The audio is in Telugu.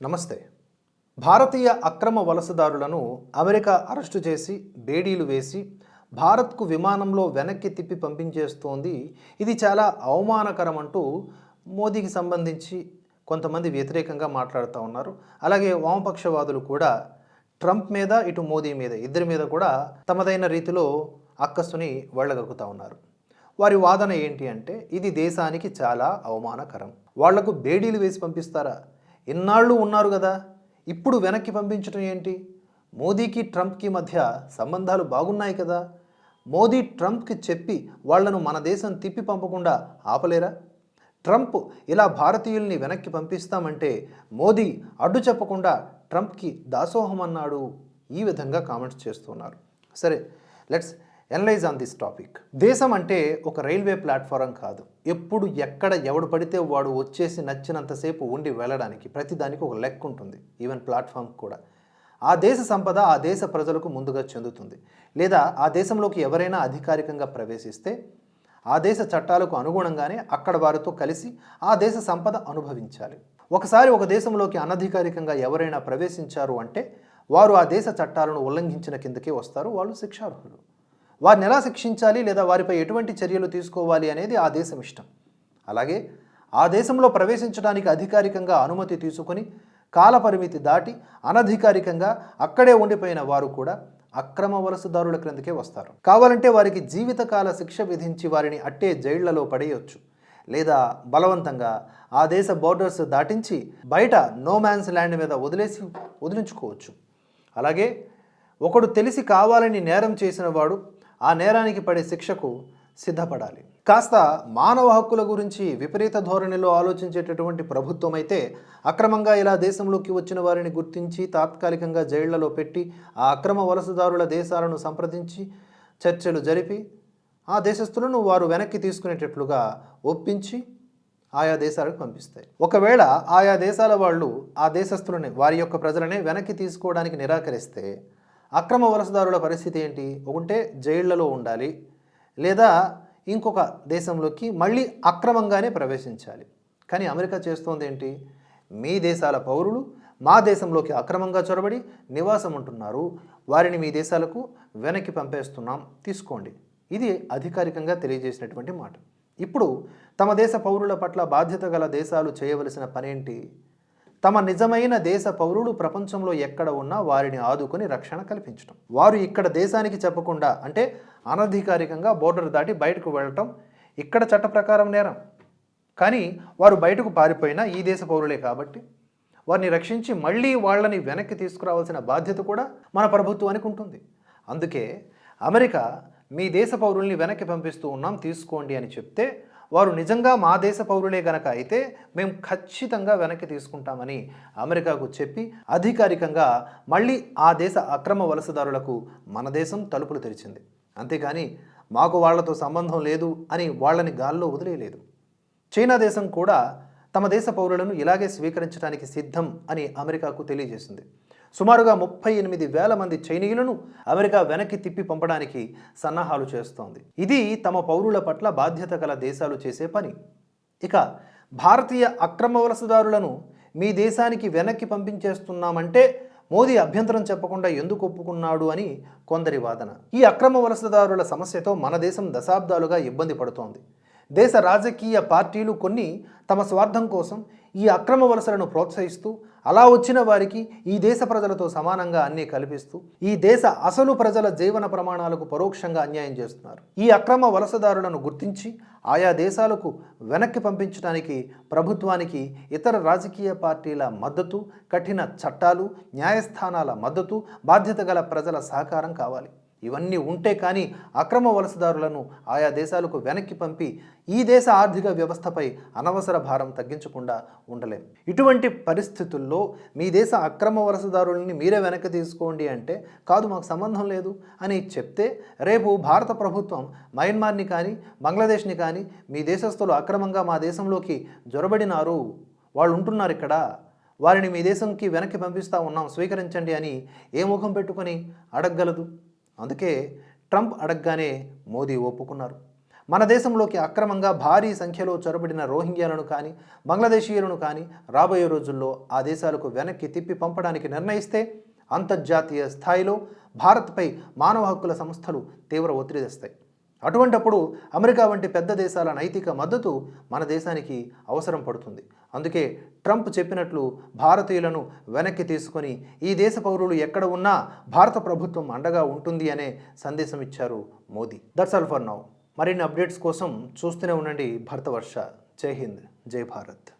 నమస్తే. భారతీయ అక్రమ వలసదారులను అమెరికా అరెస్టు చేసి బేడీలు వేసి భారత్కు విమానంలో వెనక్కి తిప్పి పంపించేస్తోంది. ఇది చాలా అవమానకరం అంటూ మోదీకి సంబంధించి కొంతమంది వ్యతిరేకంగా మాట్లాడుతూ ఉన్నారు. అలాగే వామపక్షవాదులు కూడా ట్రంప్ మీద ఇటు మోదీ మీద ఇద్దరి మీద కూడా తమదైన రీతిలో అక్కసుని వెళ్ళగక్కుతూ ఉన్నారు. వారి వాదన ఏంటి అంటే ఇది దేశానికి చాలా అవమానకరం. వాళ్ళకు బేడీలు వేసి పంపిస్తారా? ఇన్నాళ్ళు ఉన్నారు కదా ఇప్పుడు వెనక్కి పంపించడం ఏంటి? మోదీకి ట్రంప్కి మధ్య సంబంధాలు బాగున్నాయి కదా. మోదీ ట్రంప్కి చెప్పి వాళ్ళను మన దేశం తిప్పి పంపకుండా ఆపలేరా? ట్రంప్ ఇలా భారతీయుల్ని వెనక్కి పంపిస్తామంటే మోదీ అడ్డు చెప్పకుండా ట్రంప్కి దాసోహం అన్నాడు. ఈ విధంగా కామెంట్స్ చేస్తున్నారు. సరే let's analyse on this topic దేశం అంటే ఒక రైల్వే ప్లాట్ఫారం కాదు. ఎప్పుడు ఎక్కడ ఎవడు పడితే వాడు వచ్చేసి నచ్చినంతసేపు ఉండి వెళ్ళడానికి ప్రతిదానికి ఒక లెక్క ఉంటుంది. ఈవెన్ ప్లాట్ఫామ్ కూడా. ఆ దేశ సంపద ఆ దేశ ప్రజలకు ముందుగా చెందుతుంది. లేదా ఆ దేశంలోకి ఎవరైనా అధికారికంగా ప్రవేశిస్తే ఆ దేశ చట్టాలకు అనుగుణంగానే అక్కడ వారితో కలిసి ఆ దేశ సంపద అనుభవించాలి. ఒకసారి ఒక దేశంలోకి అనధికారికంగా ఎవరైనా ప్రవేశించారు అంటే వారు ఆ దేశ చట్టాలను ఉల్లంఘించిన కిందకే వస్తారు. వాళ్ళు శిక్షార్హులు. వారిని ఎలా శిక్షించాలి లేదా వారిపై ఎటువంటి చర్యలు తీసుకోవాలి అనేది ఆ దేశం ఇష్టం. అలాగే ఆ దేశంలో ప్రవేశించడానికి అధికారికంగా అనుమతి తీసుకొని కాలపరిమితి దాటి అనధికారికంగా అక్కడే ఉండిపోయిన వారు కూడా అక్రమ వలసదారుల క్రిందకే వస్తారు. కావాలంటే వారికి జీవితకాల శిక్ష విధించి వారిని అట్టే జైళ్ళలో పడేయొచ్చు. లేదా బలవంతంగా ఆ దేశ బోర్డర్స్ దాటించి బయట నో మ్యాన్స్ ల్యాండ్ మీద వదిలేసి వదిలించుకోవచ్చు. అలాగే ఒకడు తెలిసి కావాలని నేరం చేసిన వాడు ఆ నేరానికి పడే శిక్షకు సిద్ధపడాలి. కాస్త మానవ హక్కుల గురించి విపరీత ధోరణిలో ఆలోచించేటటువంటి ప్రభుత్వం అయితే అక్రమంగా ఇలా దేశంలోకి వచ్చిన వారిని గుర్తించి తాత్కాలికంగా జైళ్ళలో పెట్టి ఆ అక్రమ వలసదారుల దేశాలను సంప్రదించి చర్చలు జరిపి ఆ దేశస్తులను వారు వెనక్కి తీసుకునేటట్లుగా ఒప్పించి ఆయా దేశాలకు పంపిస్తాయి. ఒకవేళ ఆయా దేశాల వాళ్ళు ఆ దేశస్తులని వారి యొక్క ప్రజలనే వెనక్కి తీసుకోవడానికి నిరాకరిస్తే అక్రమ వలసదారుల పరిస్థితి ఏంటి? ఒకటే జైళ్ళలో ఉండాలి. లేదా ఇంకొక దేశంలోకి మళ్ళీ అక్రమంగానే ప్రవేశించాలి. కానీ అమెరికా చేస్తోంది ఏంటి? మీ దేశాల పౌరులు మా దేశంలోకి అక్రమంగా చొరబడి నివాసం ఉంటున్నారు. వారిని మీ దేశాలకు వెనక్కి పంపేస్తున్నాం. తీసుకోండి. ఇది అధికారికంగా తెలియజేసినటువంటి మాట. ఇప్పుడు తమ దేశ పౌరుల పట్ల బాధ్యత గల దేశాలు చేయవలసిన పనేంటి? తమ నిజమైన దేశ పౌరులు ప్రపంచంలో ఎక్కడ ఉన్నా వారిని ఆదుకొని రక్షణ కల్పించడం వారు ఇక్కడ దేశానికి చెప్పకుండా అంటే అనధికారికంగా బోర్డర్ దాటి బయటకు వెళ్ళటం ఇక్కడ చట్ట ప్రకారం నేరం. కానీ వారు బయటకు పారిపోయినా ఈ దేశ పౌరులే కాబట్టి వారిని రక్షించి మళ్ళీ వాళ్ళని వెనక్కి తీసుకురావాల్సిన బాధ్యత కూడా మన ప్రభుత్వానికి ఉంటుంది. అందుకే అమెరికా మీ దేశ పౌరుల్ని వెనక్కి పంపిస్తూ ఉన్నాం తీసుకోండి అని చెప్తే వారు నిజంగా మా దేశ పౌరులే గనక అయితే మేము ఖచ్చితంగా వెనక్కి తీసుకుంటామని అమెరికాకు చెప్పి అధికారికంగా మళ్ళీ ఆ దేశ అక్రమ వలసదారులకు మన దేశం తలుపులు తెరిచింది. అంతేకాని మాకు వాళ్ళతో సంబంధం లేదు అని వాళ్ళని గాల్లో వదిలేయలేదు. చైనా దేశం కూడా తమ దేశ పౌరులను ఇలాగే స్వీకరించడానికి సిద్ధం అని అమెరికాకు తెలియజేసింది. సుమారుగా ముప్పై ఎనిమిది వేల మంది చైనీయులను అమెరికా వెనక్కి తిప్పి పంపడానికి సన్నాహాలు చేస్తోంది. ఇది తమ పౌరుల పట్ల బాధ్యత గల దేశాలు చేసే పని. ఇక భారతీయ అక్రమ వలసదారులను మీ దేశానికి వెనక్కి పంపించేస్తున్నామంటే మోదీ అభ్యంతరం చెప్పకుండా ఎందుకు ఒప్పుకున్నాడు అని కొందరి వాదన. ఈ అక్రమ వలసదారుల సమస్యతో మన దేశం దశాబ్దాలుగా ఇబ్బంది పడుతోంది. దేశ రాజకీయ పార్టీలు కొన్ని తమ స్వార్థం కోసం ఈ అక్రమ వలసలను ప్రోత్సహిస్తూ అలా వచ్చిన వారికి ఈ దేశ ప్రజలతో సమానంగా అన్నీ కల్పిస్తూ ఈ దేశ అసలు ప్రజల జీవన ప్రమాణాలకు పరోక్షంగా అన్యాయం చేస్తున్నారు. ఈ అక్రమ వలసదారులను గుర్తించి ఆయా దేశాలకు వెనక్కి పంపించడానికి ప్రభుత్వానికి ఇతర రాజకీయ పార్టీల మద్దతు కఠిన చట్టాలు న్యాయస్థానాల మద్దతు బాధ్యత గల ప్రజల సహకారం కావాలి. ఇవన్నీ ఉంటే కానీ అక్రమ వలసదారులను ఆయా దేశాలకు వెనక్కి పంపి ఈ దేశ ఆర్థిక వ్యవస్థపై అనవసర భారం తగ్గించకుండా ఉండలేం. ఇటువంటి పరిస్థితుల్లో మీ దేశ అక్రమ వలసదారులని మీరే వెనక్కి తీసుకోండి అంటే కాదు మాకు సంబంధం లేదు అని చెప్తే రేపు భారత ప్రభుత్వం మయన్మార్ని కానీ బంగ్లాదేశ్ని కానీ మీ దేశస్తులు అక్రమంగా మా దేశంలోకి జొరబడినారు. వాళ్ళు ఉంటున్నారు ఇక్కడ. వారిని మీ దేశంకి వెనక్కి పంపిస్తూ ఉన్నాం స్వీకరించండి అని ఏ ముఖం పెట్టుకొని అడగగలదు? అందుకే ట్రంప్ అడగగానే మోదీ ఒప్పుకున్నారు. మన దేశంలోకి అక్రమంగా భారీ సంఖ్యలో చొరబడిన రోహింగ్యాలను కానీ బంగ్లాదేశీయులను కానీ రాబోయే రోజుల్లో ఆ దేశాలకు వెనక్కి తిప్పి పంపడానికి నిర్ణయిస్తే అంతర్జాతీయ స్థాయిలో భారత్పై మానవ హక్కుల సంస్థలు తీవ్ర ఒత్తిడి తెస్తాయి. అటువంటప్పుడు అమెరికా వంటి పెద్ద దేశాల నైతిక మద్దతు మన దేశానికి అవసరం పడుతుంది. అందుకే ట్రంప్ చెప్పినట్లు భారతీయులను వెనక్కి తీసుకొని ఈ దేశ పౌరులు ఎక్కడ ఉన్నా భారత ప్రభుత్వం అండగా ఉంటుంది అనే సందేశం ఇచ్చారు Modi. That's all for now మరిన్ని అప్డేట్స్ కోసం చూస్తూనే ఉండండి భరతవర్ష. జై హింద్. జై భారత్.